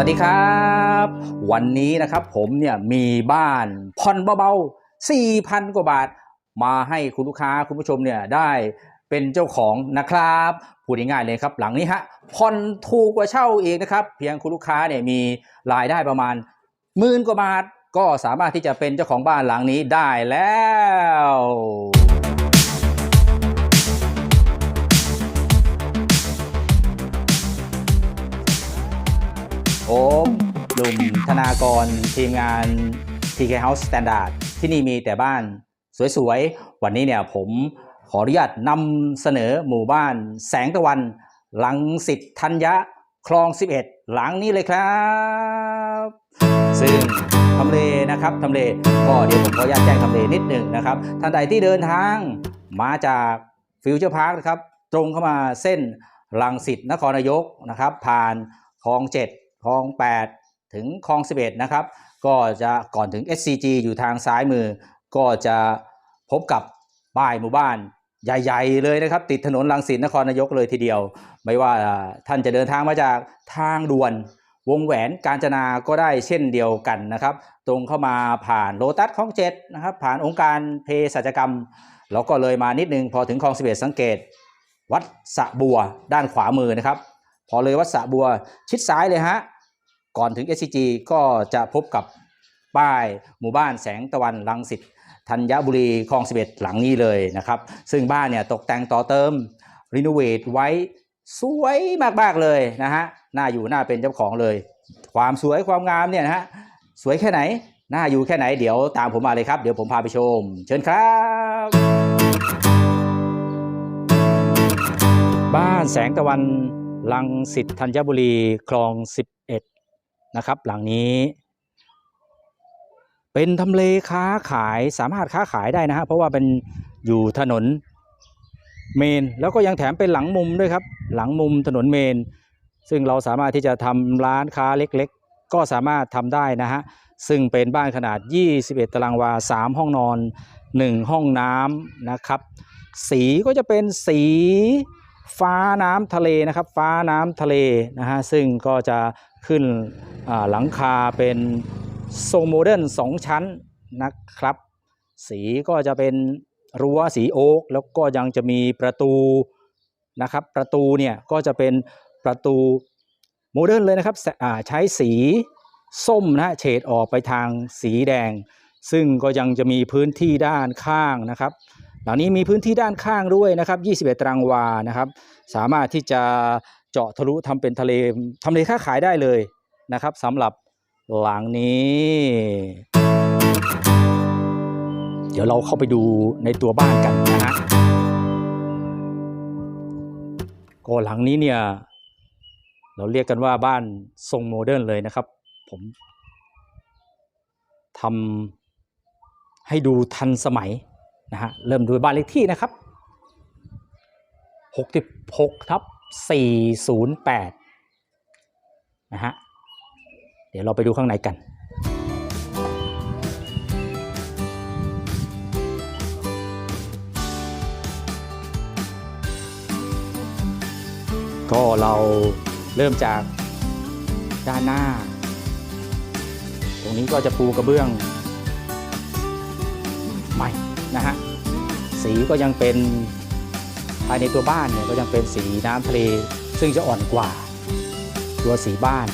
วัสดีครับ วันนี้นะครับผมเนี่ยมีบ้านผ่อนเบาๆ 4,000 กว่าบาท มาให้คุณลูกค้าคุณผู้ชมเนี่ยได้เป็นเจ้าของนะครับพูดง่ายๆเลยครับ หลังนี้ฮะผ่อนถูกกว่าเช่าอีกนะครับ เพียงคุณลูกค้าเนี่ยมีรายได้ประมาณหมื่นกว่าบาท ก็สามารถที่จะเป็นเจ้าของบ้านหลังนี้ได้แล้ว ผมหนุ่มธนากร ทีมงาน TK House Standard ที่นี่มีแต่บ้านสวยๆ วันนี้เนี่ยผมขออนุญาตนำเสนอหมู่บ้านแสงตะวัน หลังสิทธัญญะคลอง 11 หลังนี้เลยครับ ซึ่งทำเลนะครับทำเลก็เดี๋ยวผมขออนุญาตแจ้งทำเลนิดหนึ่งนะครับ ท่านใดที่เดินทางมาจากฟิวเจอร์พาร์คนะครับ ตรงเข้ามาเส้นลังสิตนครนายกนะครับ ผ่านคลอง 7 ลอง 8 ถึงคลอง 11 นะครับ ก็จะก่อนถึง SCG อยู่ทางซ้ายมือ ก็จะพบกับป้ายหมู่บ้านใหญ่ๆเลยนะครับ ติดถนนลังสิตนครนายกเลยทีเดียว ไม่ว่าท่านจะเดินทางมาจากทางด่วนวงแหวนกาญจนาก็ได้เช่นเดียวกันนะครับ ตรงเข้ามาผ่านโลตัสคลองเจ็ดนะครับ ผ่านองค์การเภสัชกรรม แล้วก็เลยมานิดนึง พอถึงคลอง11สังเกต วัดสะบัวด้านขวามือนะครับ พอเลยวัดสะบัวชิดซ้ายเลยฮะ ก่อนถึง SCG ก็จะพบกับป้ายหมู่บ้านแสงตะวันลังสิตธัญบุรีคลอง 11 หลังนี้เลยนะครับ ซึ่งบ้านเนี่ยตกแต่งต่อเติมรีโนเวทไว้สวยมากๆเลยนะฮะน่าอยู่น่าเป็นเจ้าของเลย ความสวยความงามเนี่ยนะฮะสวยแค่ไหน น่าอยู่แค่ไหนเดี๋ยวตามผมมาเลยครับ เดี๋ยวผมพาไปชม เชิญครับ บ้านแสงตะวันลังสิตธัญบุรีคลอง 11 นะครับ หลังนี้ เป็นทำเลค้าขายสามารถค้าขายได้นะฮะเพราะว่าเป็นอยู่ถนนเมน แล้วก็ยังแถมเป็นหลังมุมด้วยครับ หลังมุมถนนเมน ซึ่งเราสามารถที่จะทำร้านค้าเล็กๆ ก็สามารถทำได้นะฮะซึ่งเป็นบ้านขนาด 21 ตารางวา 3 ห้องนอน 1 ห้องน้ำนะครับ สีก็จะเป็นสีฟ้าน้ำทะเลนะครับ ฟ้าน้ำทะเลนะฮะซึ่งก็จะ ขึ้นหลังคาเป็นทรงโมเดิร์นสองชั้นนะครับ สีก็จะเป็นรั้วสีโอ๊กแล้วก็ยังจะมีประตูนะครับ ประตูเนี่ยก็จะเป็นประตูโมเดิร์นเลยนะครับใช้สีส้มนะฮะเฉดออกไปทางสีแดง ซึ่งก็ยังจะมีพื้นที่ด้านข้างนะครับ หลังนี้มีพื้นที่ด้านข้างด้วยนะครับ 21 ตารางวานะครับ สามารถที่จะ เจาะทะลุทำเป็นทะเลทำเลค้าขายได้เลยนะครับสำหรับหลังนี้ เดี๋ยวเราเข้าไปดูในตัวบ้านกันนะฮะก็หลังนี้เนี่ยเราเรียกกันว่าบ้านทรงโมเดิร์นเลยนะครับ ผมทำให้ดูทันสมัยนะฮะเริ่มด้วยบ้านเลขที่นะครับ 66ทับ 408 นะฮะ เดี๋ยวเราไปดูข้างในกันก็เราเริ่มจากด้านหน้า ตรงนี้ก็จะปูกระเบื้องใหม่นะฮะ สีก็ยังเป็น ภายในตัวบ้านเนี่ยก็ยังเป็นสีน้ำทะเลซึ่งจะอ่อนกว่าตัวสีบ้าน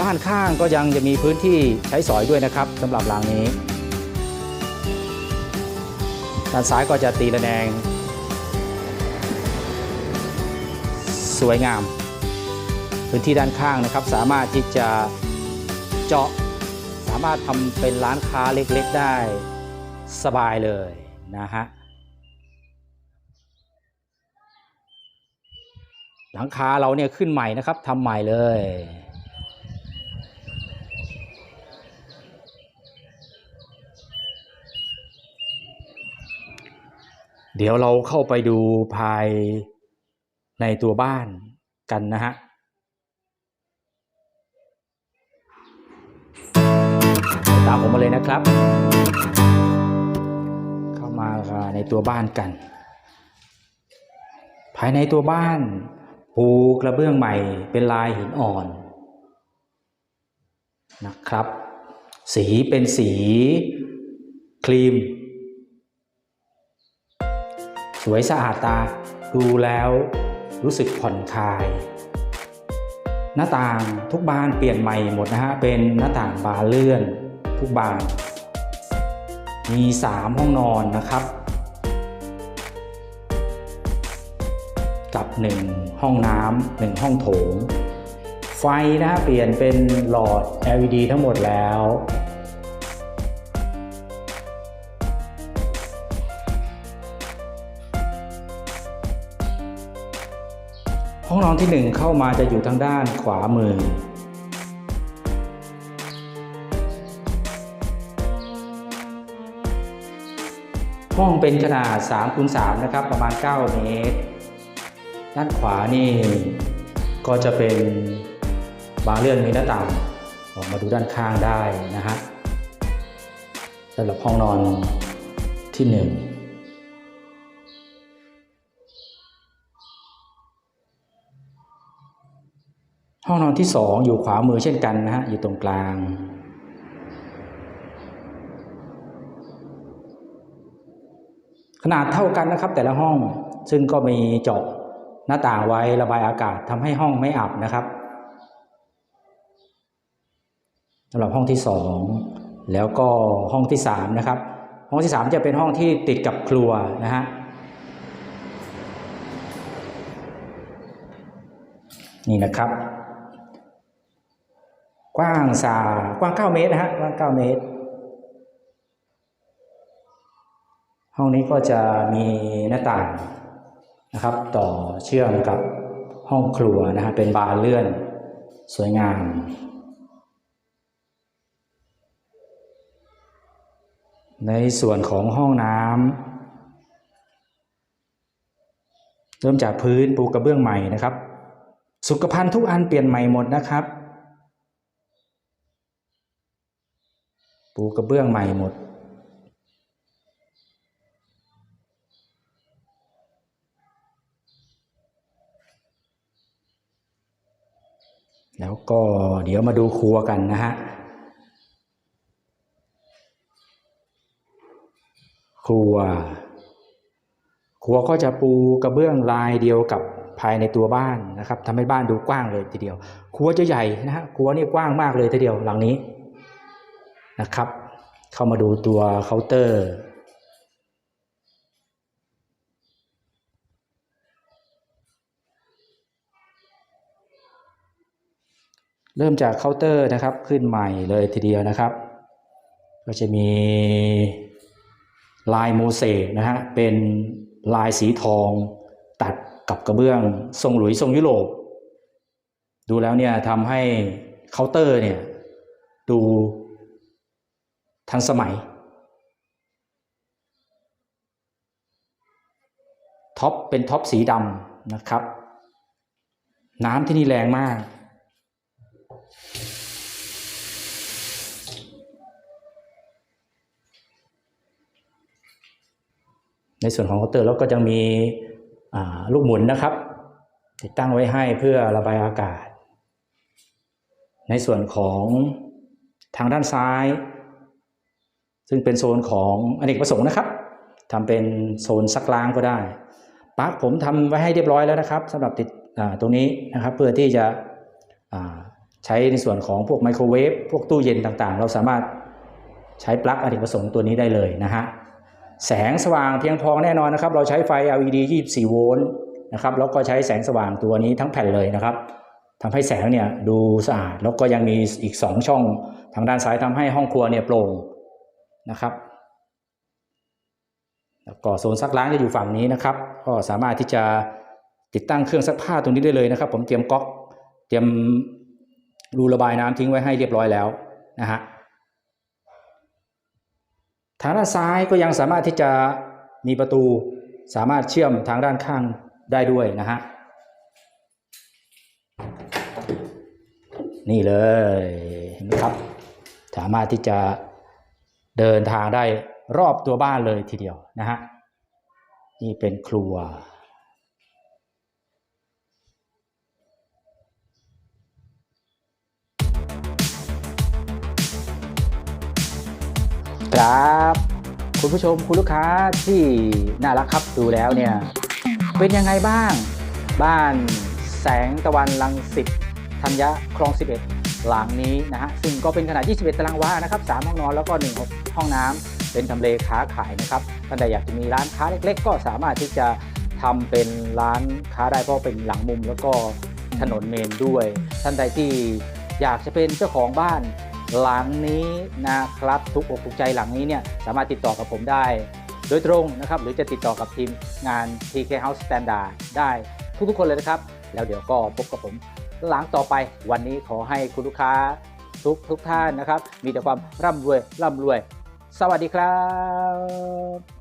ด้านข้างก็ยังจะมีพื้นที่ใช้สอยด้วยนะครับสำหรับหลังนี้ ด้านซ้ายก็จะตีระแนง สวยงาม พื้นที่ด้านข้างนะครับ สามารถที่จะเจาะามารถทำเป็นร้านค้าเล็กๆได้สบายเลยนะฮะหลังคาเราเนี่ยขึ้นใหม่นะครับทำใหม่เลยเดี๋ยวเราเข้าไปดูภายในตัวบ้านกันนะฮะ เลยนะครับ เข้ามาในตัวบ้านกัน ภายในตัวบ้านปูกระเบื้องใหม่เป็นลายหินอ่อนนะครับ สีเป็นสีครีม สวยสะอาดตาดูแล้วรู้สึกผ่อนคลาย หน้าต่างทุกบานเปลี่ยนใหม่หมดนะฮะเป็นหน้าต่างบานเลื่อน ทุกบาน มี 3 ห้องนอนนะครับ กับ 1 ห้องน้ำหนึ่งห้องโถง ไฟนะฮะเปลี่ยนเป็นหลอด LED ทั้งหมดแล้วห้องนอนที่ 1 เข้ามาจะอยู่ทางด้านขวามือ ห้องเป็นขนาด3คูณ3นะครับ ประมาณ 9 เมตร ด้านขวานี่ก็จะเป็นบานเลื่อนมีหน้าต่างออกมาดูด้านข้างได้นะฮะสำหรับห้องนอนที่ 1ห้องนอนที่ 2 อยู่ขวามือเช่นกันนะฮะ อยู่ตรงกลาง ขนาดเท่ากันนะครับ แต่ละห้องซึ่งก็มีเจาะหน้าต่างไว้ระบายอากาศทำให้ห้องไม่อับนะครับสำหรับห้องที่สองแล้วก็ห้องที่สามนะครับห้องที่สามจะเป็นห้องที่ติดกับครัวนะฮะนี่นะครับ กว้างสากว้าง 9 เมตรนะฮะกว้าง 9 เมตร ห้องนี้ก็จะมีหน้าต่างนะครับ ต่อเชื่อมกับห้องครัวนะฮะเป็นบานเลื่อนสวยงามในส่วนของห้องน้ำเริ่มจากพื้นปูกระเบื้องใหม่นะครับ สุขภัณฑ์ทุกอันเปลี่ยนใหม่หมดนะครับ ปูกระเบื้องใหม่หมด แล้วก็เดี๋ยวมาดูครัวกันนะฮะครัว ครัวก็จะปูกระเบื้องลายเดียวกับภายในตัวบ้านนะครับทำให้บ้านดูกว้างเลยทีเดียว ครัวจะใหญ่นะฮะครัวนี่กว้างมากเลยทีเดียวหลังนี้นะครับ เข้ามาดูตัวเคาน์เตอร์ เริ่มจากเคาน์เตอร์นะครับขึ้นใหม่เลยทีเดียวนะครับ ก็จะมีลายโมเสกนะฮะเป็นลายสีทองตัดกับกระเบื้องทรงหลุยทรงยุโรป ดูแล้วเนี่ยทำให้เคาน์เตอร์เนี่ยดูทันสมัยท็อปเป็นท็อปสีดำนะครับ น้ำที่นี่แรงมาก ในส่วนของเคาน์เตอร์แล้วก็จะมีลูกหมุนนะครับ ติดตั้งไว้ให้เพื่อระบายอากาศ ในส่วนของทางด้านซ้าย ซึ่งเป็นโซนของอเนกประสงค์นะครับทำเป็นโซนซักล้างก็ได้ปลั๊กผมทำไว้ให้เรียบร้อยแล้วนะครับสำหรับติดตรงนี้นะครับ เพื่อที่จะใช้ในส่วนของพวกไมโครเวฟพวกตู้เย็นต่างๆ เราสามารถใช้ปลั๊กอเนกประสงค์ตัวนี้ได้เลยนะฮะ แสงสว่างเพียงพอแน่นอนนะครับ เราใช้ไฟ LED 24 โวลต์นะครับแล้วก็ใช้แสงสว่างตัวนี้ทั้งแผ่นเลยนะครับทำให้แสงเนี่ยดูสะอาดแล้วก็ยังมีอีก 2 ช่องทางด้านซ้ายทำให้ห้องครัวเนี่ยโปร่งนะครับแล้วก็โซนซักล้างจะอยู่ฝั่งนี้นะครับ ก็สามารถที่จะติดตั้งเครื่องซักผ้าตรงนี้ได้เลยนะครับ ผมเตรียมก๊อกเตรียมรูระบายน้ำทิ้งไว้ให้เรียบร้อยแล้วนะฮะ ทางด้านซ้ายก็ยังสามารถที่จะมีประตูสามารถเชื่อมทางด้านข้างได้ด้วยนะฮะนี่เลยเห็นไหมครับ สามารถที่จะเดินทางได้รอบตัวบ้านเลยทีเดียวนะฮะนี่เป็นครัว ครับ คุณผู้ชมคุณลูกค้าที่น่ารักครับดูแล้วเนี่ย เป็นยังไงบ้าง บ้านแสงตะวันลังสิตธัญญะคลอง 11 หลังนี้นะฮะซึ่งก็เป็นขนาด 21 ตารางวานะครับ 3 ห้องนอนแล้วก็ 1 ห้องน้ำเป็นทำเลค้าขายนะครับท่านใดอยากจะมีร้านค้าเล็ก ๆ ก็สามารถที่จะทำเป็นร้านค้าได้เพราะเป็นหลังมุมแล้วก็ถนนเมนด้วย ท่านใดที่อยากจะเป็นเจ้าของบ้าน หลังนี้นะครับทุกอกทุกใจหลังนี้เนี่ยสามารถติดต่อกับผมได้ โดยตรงนะครับหรือจะติดต่อกับทีมงาน TK House Standard ได้ทุกๆคนเลยนะครับ แล้วเดี๋ยวก็พบกับผมหลังต่อไปวันนี้ขอให้คุณลูกค้าทุกทุกท่านนะครับ มีแต่ความร่ำรวยร่ำรวย สวัสดีครับ